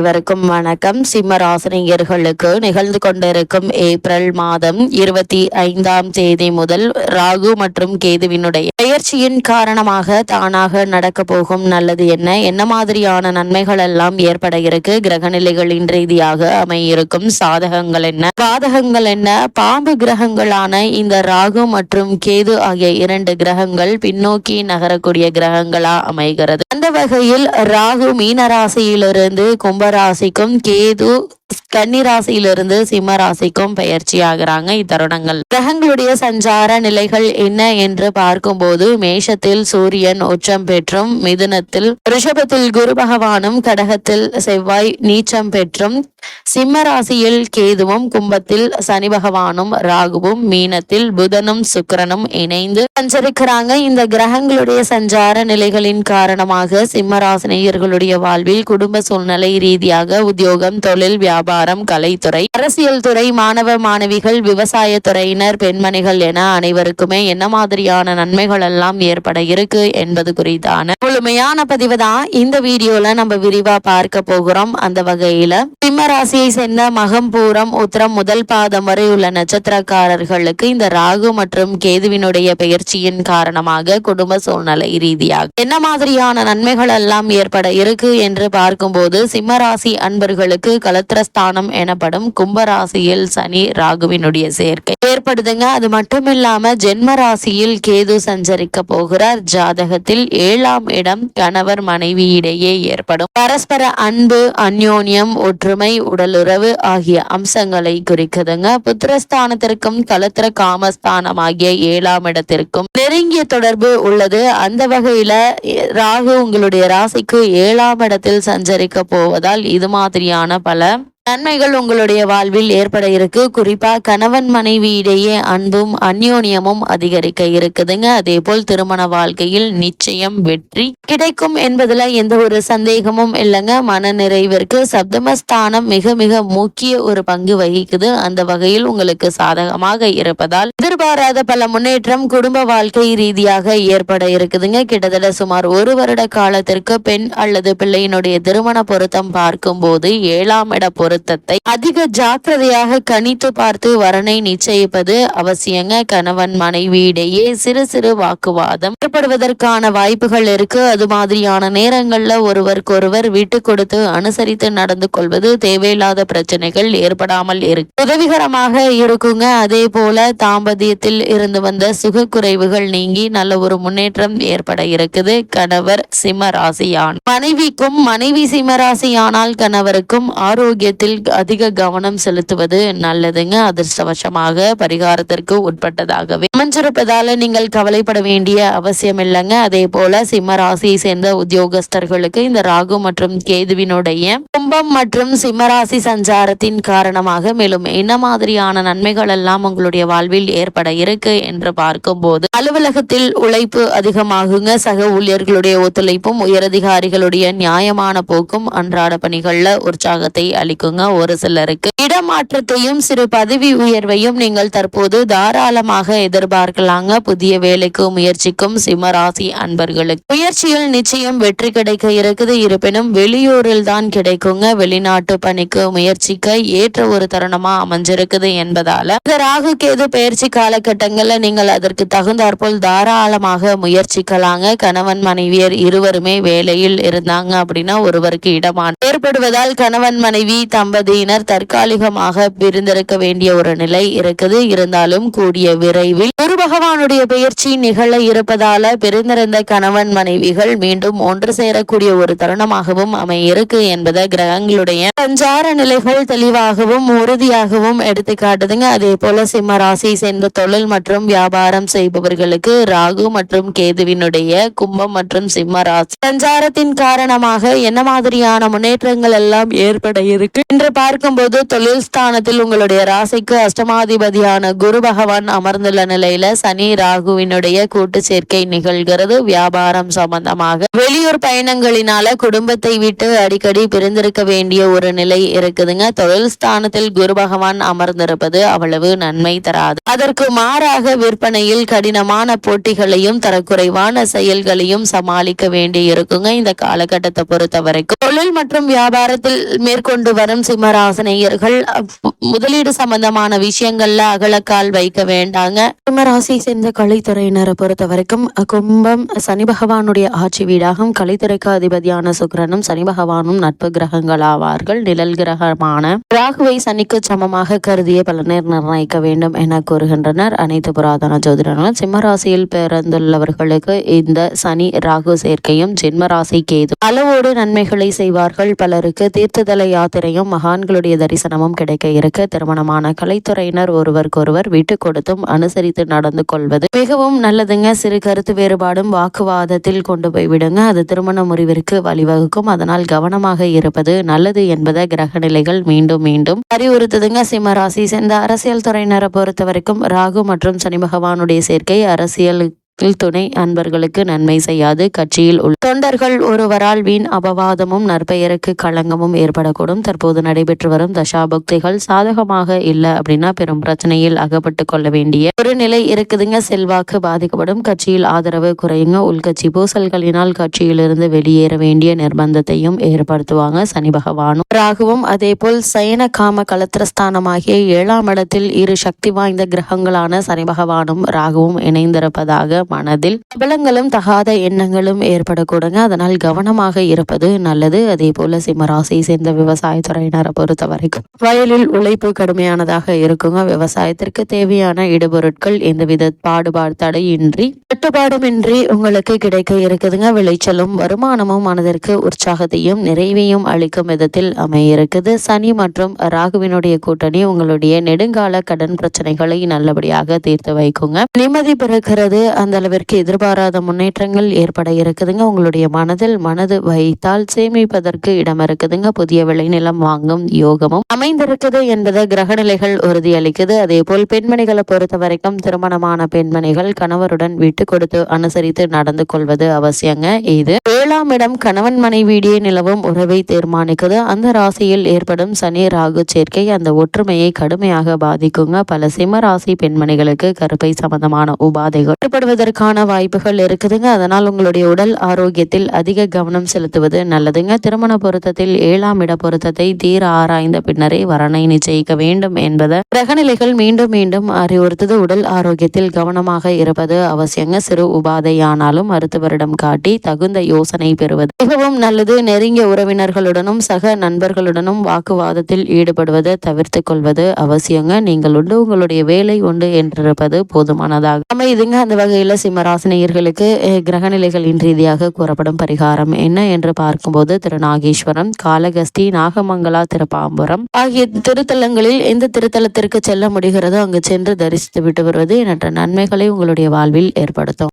அனைவருக்கும் வணக்கம். சிம்ம ராசினியர்களுக்கு நிகழ்ந்து கொண்டிருக்கும் ஏப்ரல் மாதம் இருபத்தி ஐந்தாம் தேதி முதல் ராகு மற்றும் கேதுவினுடைய பயிற்சியின் காரணமாக தானாக நடக்க போகும் நல்லது என்ன? என்ன மாதிரியான நன்மைகள் எல்லாம் ஏற்பட இருக்கு? கிரகநிலைகளின் ரீதியாக அமையிருக்கும் சாதகங்கள் என்ன? பாதகங்கள் என்ன? பாம்பு கிரகங்களான இந்த ராகு மற்றும் கேது ஆகிய இரண்டு கிரகங்கள் பின்னோக்கி நகரக்கூடிய கிரகங்களா அமைகிறது. அந்த வகையில் ராகு மீனராசியிலிருந்து கும்ப கும்பராசிக்கும் கேது கன்னிராசியிலிருந்து சிம்ம ராசிக்கும் பயிற்சி ஆகிறாங்க இத்தருணங்கள். கிரகங்களுடைய சஞ்சார நிலைகள் என்ன என்று பார்க்கும்போது மேஷத்தில் சூரியன் உச்சம் பெற்றும் மிதுனத்தில் ரிஷபத்தில் குரு பகவானும் கடகத்தில் செவ்வாய் நீச்சம் பெற்றும் சிம்ம ராசியில் கேதுவும் கும்பத்தில் சனி பகவானும் ராகுவும் மீனத்தில் புதனும் சுக்கரனும் இணைந்து சஞ்சரிக்கிறாங்க. இந்த கிரகங்களுடைய சஞ்சார நிலைகளின் காரணமாக சிம்ம ராசினியர்களுடைய வாழ்வில் குடும்ப சூழ்நிலை ரீதியாக உத்தியோகம் தொழில் வியாபாரம் கலைத்துறை அரசியல் துறை மாணவ மாணவிகள் விவசாய துறையினர் பெண்மணிகள் என அனைவருக்குமே என்ன மாதிரியான நன்மைகள் எல்லாம் ஏற்பட இருக்கு என்பது குறித்தான முழுமையான பதிவு தான் இந்த வீடியோல நம்ம விரிவா பார்க்க போகிறோம். அந்த வகையில சிம்ம ராசியை சேர்ந்த மகம் பூரம் முதல் பாதம் வரை உள்ள நட்சத்திரக்காரர்களுக்கு இந்த ராகு மற்றும் கேதுவினுடைய பெயர்ச்சியின் காரணமாக குடும்ப சூழ்நிலை ரீதியாக என்ன மாதிரியான நன்மைகள் எல்லாம் ஏற்பட இருக்கு என்று பார்க்கும்போது சிம்ம ராசி அன்பர்களுக்கு ஸ்தானம் எனப்படும் கும்பராசியில் சனி ராகுவினுடைய சேர்க்கை ஏற்படுதுங்க. அது மட்டும் இல்லாம ஜென்ம ராசியில் கேது சஞ்சரிக்க போகிறார். ஜாதகத்தில் ஏழாம் இடம் கணவர் மனைவியிடையே ஏற்படும். பரஸ்பர அன்பு அந்யோன்யம் ஒற்றுமை உடலுறவு ஆகிய அம்சங்களை குறிக்குதுங்க. புத்திரஸ்தானத்திற்கும் கலத்திர காமஸ்தானம் ஆகிய ஏழாம் இடத்திற்கும் நெருங்கிய தொடர்பு உள்ளது. அந்த வகையில ராகு உங்களுடைய ராசிக்கு ஏழாம் இடத்தில் சஞ்சரிக்க போவதால் இது மாதிரியான பல நன்மைகள் உங்களுடைய வாழ்வில் ஏற்பட இருக்கு. குறிப்பா கணவன் மனைவி இடையே அன்பும் அந்யோன்யமும் அதிகரிக்க இருக்குதுங்க. அதே போல் திருமண வாழ்க்கையில் நிச்சயம் வெற்றி கிடைக்கும் என்பதுல எந்த ஒரு சந்தேகமும் இல்லைங்க. மன நிறைவிற்கு சப்தமஸ்தானம் மிக மிக முக்கிய ஒரு பங்கு வகிக்குது. அந்த வகையில் உங்களுக்கு சாதகமாக இருப்பதால் எதிர்பாராத பல முன்னேற்றம் குடும்ப வாழ்க்கை ரீதியாக ஏற்பட இருக்குதுங்க. கிட்டத்தட்ட சுமார் ஒரு வருட காலத்திற்கு பெண் அல்லது பிள்ளையினுடைய திருமண பொருத்தம் பார்க்கும் போது ஏழாம் இட பொருத்தத்தை அதிக ஜாக்கிரதையாக கணித்து பார்த்து வரனை நிச்சயிப்பது அவசியங்க. கணவன் மனைவி இடையே சிறு சிறு வாக்குவாதம் ஏற்படுவதற்கான வாய்ப்புகள் இருக்கு. அது மாதிரியான நேரங்கள்ல ஒருவருக்கொருவர் விட்டு கொடுத்து அனுசரித்து நடந்து கொள்வது தேவையில்லாத பிரச்சனைகள் ஏற்படாமல் இருக்கு. உதவிகரமாக இருக்குங்க. அதே போல தாம்பத்தியத்தில் இருந்து வந்த சுக குறைவுகள் நீங்கி நல்ல ஒரு முன்னேற்றம் ஏற்பட இருக்குது. கணவர் சிம்ம ராசியான். மனைவிக்கும் மனைவி சிம்ம ராசியானால் கணவருக்கும் ஆரோக்கியத்தில் அதிக கவனம் செலுத்துவது நல்லதுங்க. அதிர்ஷ்டவசமாக பரிகாரத்திற்கு உட்பட்டதாகவே. அமைஞ்சிருப்பதால நீங்கள் கவலைப்பட வேண்டிய அவசியம் இல்லைங்க அதே போல சிம்ம ராசியை சேர்ந்த உத்தியோகஸ்தர்களுக்கு இந்த ராகு மற்றும் கேதுவினுடைய கும்பம் மற்றும் சிம்மராசி சஞ்சாரத்தின் காரணமாக மேலும் என்ன மாதிரியான நன்மைகள் எல்லாம் உங்களுடைய வாழ்வில் ஏற்பட இருக்கு என்று பார்க்கும்போது அலுவலகத்தில் உழைப்பு அதிகமாகுங்க. சக ஊழியர்களுடைய ஒத்துழைப்பும் உயரதிகாரிகளுடைய நியாயமான போக்கும் அன்றாட பணிகள்ல உற்சாகத்தை அளிக்குங்க. ஒரு சிலருக்கு. இடமாற்றத்தையும் சிறு பதவி உயர்வையும் நீங்கள் தற்போது தாராளமாக எதிர்பார்க்கலாங்க. புதிய வேலைக்கு முயற்சிக்கும் சிம்மராசி அன்பர்களுக்கு. முயற்சியில் நிச்சயம் வெற்றி கிடைக்க இருக்குது. இருப்பினும் வெளியூரில் தான் கிடைக்குங்க. வெளிநாட்டு பணிக்கு முயற்சிக்க ஏற்ற ஒரு தருணமா அமைஞ்சிருக்குது என்பதால. இந்த ராகு கேது பயிற்சி காலகட்டங்கள்ல நீங்கள் அதற்கு தகுந்தாற்போல் தாராளமாக முயற்சிக்கலாங்க. கணவன் மனைவியர் இருவருமே வேலையில் இருந்தாங்க அப்படின்னா ஒருவருக்கு இடமான ஏற்படுவதால் கணவன் மனைவி தம்பதியினர் தற்காலிகமாக பிரிந்திருக்க வேண்டிய ஒரு நிலை இருக்குது. இருந்தாலும் கூடிய விரைவில் பகவானுடைய பெயர்ச்சி நிகழ இருப்பதால பிரிந்திருந்த கணவன் மனைவிகள் மீண்டும் ஒன்று சேரக்கூடிய ஒரு தருணமாகவும் அமையிருக்கு என்பதை கிரகங்களுடைய சஞ்சார நிலைகள் தெளிவாகவும் உறுதியாகவும் எடுத்து காட்டுதுங்க. அதே போல சிம்ம ராசி சேர்ந்த தொழில் மற்றும் வியாபாரம் செய்பவர்களுக்கு ராகு மற்றும் கேதுவினுடைய கும்பம் மற்றும் சிம்ம ராசி சஞ்சாரத்தின் காரணமாக என்ன மாதிரியான முன்னேற்றங்கள் எல்லாம் ஏற்பட இருக்கு? என்று பார்க்கும்போது தொழில் ஸ்தானத்தில் உங்களுடைய ராசிக்கு அஷ்டமாதிபதியான குரு பகவான் அமர்ந்துள்ள நிலையில வகையில சனி ராகுவினுடைய கூட்டு சேர்க்கை நிகழ்கிறது. வியாபாரம் சம்பந்தமாக வெளியூர் பயணங்களினால குடும்பத்தை விட்டு அடிக்கடி பிரிந்திருக்க வேண்டிய ஒரு நிலை இருக்குதுங்க. தொழில் ஸ்தானத்தில் குரு பகவான் அமர்ந்திருப்பது அவ்வளவு நன்மை தராது. அதற்கு மாறாக விற்பனையில் கடினமான போட்டிகளையும் தரக்குறைவான செயல்களையும் சமாளிக்க வேண்டி இருக்குங்க இந்த காலகட்டத்தை பொறுத்த வரைக்கும் தொழில் மற்றும் வியாபாரத்தில் மேற்கொண்டு வரும் சிம்மராசனையர்கள் முதலீடு சம்பந்தமான விஷயங்கள்ல அகலக்கால் வைக்க வேண்டாங்க. சிம்ம ராசியை சேர்ந்த கலைத்துறையினரை பொறுத்த வரைக்கும் கும்பம் சனி பகவானுடைய ஆட்சி வீடாகும். கலைத்துறைக்கு அதிபதியான சுக்கிரனும் சனி பகவானும் நட்பு கிரகங்களாவார்கள். நிழல் கிரகமான ராகுவை சனிக்கு சமமாக கருதிய பலனை நிர்ணயிக்க வேண்டும் என கூறுகின்றனர். அனைத்து புராதன ஜோதிடர்களும் சிம்மராசியில் பிறந்துள்ளவர்களுக்கு இந்த சனி ராகு சேர்க்கையும் ஜென்மராசி கேது அளவோடு நன்மைகளை செய்வார்கள். பலருக்கு தீர்த்ததல யாத்திரையும் மகான்களுடைய தரிசனமும் கிடைக்க இருக்க. திருமணமான கலைத்துறையினர் ஒருவருக்கொருவர் விட்டு கொடுத்தும் அனுசரித்து நடந்து கொள்வது மிகவும் நல்லதுங்க. சிறு கருத்து வேறுபாடும் வாக்குவாதத்தில் கொண்டு போய் விடுங்க. அது திருமண முறிவிற்கு வழிவகுக்கும். அதனால் கவனமாக இருப்பது நல்லது என்பதை கிரக நிலைகள் மீண்டும் மீண்டும் அறிவுறுத்துதுங்க. சிம்மராசி சேர்ந்த அரசியல் துறையினரை பொறுத்த வரைக்கும் ராகு மற்றும் சனி பகவானுடைய சேர்க்கை அரசியல் துணை அன்பர்களுக்கு நன்மை செய்யாது. கட்சியில் உள்ள தொண்டர்கள் ஒருவரால் வீண் அபவாதமும் நற்பெயருக்கு களங்கமும் ஏற்படக்கூடும். தற்போது நடைபெற்று வரும் தசாபக்திகள் சாதகமாக இல்லை அப்படின்னா பெரும் பிரச்சனையில் அகப்பட்டு கொள்ள வேண்டிய ஒரு நிலை இருக்குதுங்க. செல்வாக்கு பாதிக்கப்படும். கட்சியில் ஆதரவு குறையுங்க. உள்கட்சி பூசல்களினால் கட்சியிலிருந்து வெளியேற வேண்டிய நிர்பந்தத்தையும் ஏற்படுத்துவாங்க சனி பகவானும். ராகுவும் அதே போல் சயன காம கலத்திரஸ்தானமாகிய ஏழாம் இடத்தில் இரு சக்தி வாய்ந்த கிரகங்களான சனி பகவானும் ராகுவும் இணைந்திருப்பதாக மனதில் பிரபலங்களும் தகாத எண்ணங்களும் ஏற்படக்கூடுங்க. அதனால் கவனமாக இருப்பது நல்லது. அதே போல சிம்மராசியை சேர்ந்த விவசாயத்துறையினரை பொறுத்த வரைக்கும் வயலில் உழைப்பு கடுமையானதாக இருக்குங்க. விவசாயத்திற்கு தேவையான இடுபொருட்கள் எந்தவித பாடுபாடு தடையின்றி கட்டுப்பாடுமின்றி உங்களுக்கு கிடைக்க இருக்குதுங்க. விளைச்சலும் வருமானமும் மனதிற்கு உற்சாகத்தையும் நிறைவையும் அளிக்கும் விதத்தில் அமையிருக்குது. சனி மற்றும் ராகுவினுடைய கூட்டணி உங்களுடைய நெடுங்கால கடன் பிரச்சனைகளை நல்லபடியாக தீர்த்து வைக்குங்க. நிம்மதி பிறக்கிறது. அந்த அளவிற்கு எதிர்பாராத முன்னேற்றங்கள் ஏற்பட இருக்குதுங்க. உங்களுடைய மனதில் மனது வைத்தால் சேமிப்பதற்கு இடம் இருக்குதுங்க புதிய விளைநிலம் வாங்கும் யோகமும் அமைந்திருக்குது என்பதை கிரகநிலைகள் உறுதியளிக்குது. அதே போல் பெண்மணிகளை பொறுத்த வரைக்கும் திருமணமான பெண்மணிகள் கணவருடன் விட்டு கொடுத்து அனுசரித்து நடந்து கொள்வது அவசியங்க. இது ஏழாம் இடம் கணவன் மனைவியிடையே நிலவும் உறவை தீர்மானிக்குது. அந்த ராசியில் ஏற்படும் சனி ராகு சேர்க்கை அந்த ஒற்றுமையை கடுமையாக பாதிக்குங்க. பல சிம்ம ராசி பெண்மணிகளுக்கு கருப்பை சம்பந்தமான உபாதைகள் ஏற்படுவதற்கான வாய்ப்புகள் இருக்குதுங்க. அதனால் உங்களுடைய உடல் ஆரோக்கியத்தில் அதிக கவனம் செலுத்துவது நல்லதுங்க. திருமண பொருத்தத்தில் ஏழாம் இட பொருத்தத்தை தீர ஆராய்ந்த பின்னரே வரனை நிச்சயிக்க வேண்டும் என்பதை கிரகநிலைகள் மீண்டும் மீண்டும் அறிவுறுத்தது. உடல் ஆரோக்கியத்தில் கவனமாக இருப்பது அவசியங்க. சிறு உபாதையானாலும் மருத்துவரிடம் காட்டி தகுந்த யோசனை பெறுவது மிகவும் நல்லது. நெருங்கிய உறவினர்களுடனும் சக நண்பர்களுடனும் வாக்குவாதத்தில் ஈடுபடுவதை தவிர்த்து கொள்வது அவசியங்க. நீங்கள் உண்டு உங்களுடைய வேலை உண்டு என்றிருப்பது போதுமானதாக அமைதுங்க அந்த வகையில சிம்ம ராசினியர்களுக்கு கிரகநிலைகளின் ரீதியாக கூறப்படும் பரிகாரம் என்ன என்று பார்க்கும்போது திருநாகேஸ்வரம் காளகஸ்தி நாகமங்கலா திருப்பாம்புரம் ஆகிய திருத்தலங்களில் எந்த திருத்தலத்திற்கு செல்ல முடிகிறதோ அங்கு சென்று தரிசித்து விட்டு வருவது எண்ணற்ற நன்மைகளை உங்களுடைய வாழ்வில் ஏற்படுத்தும்.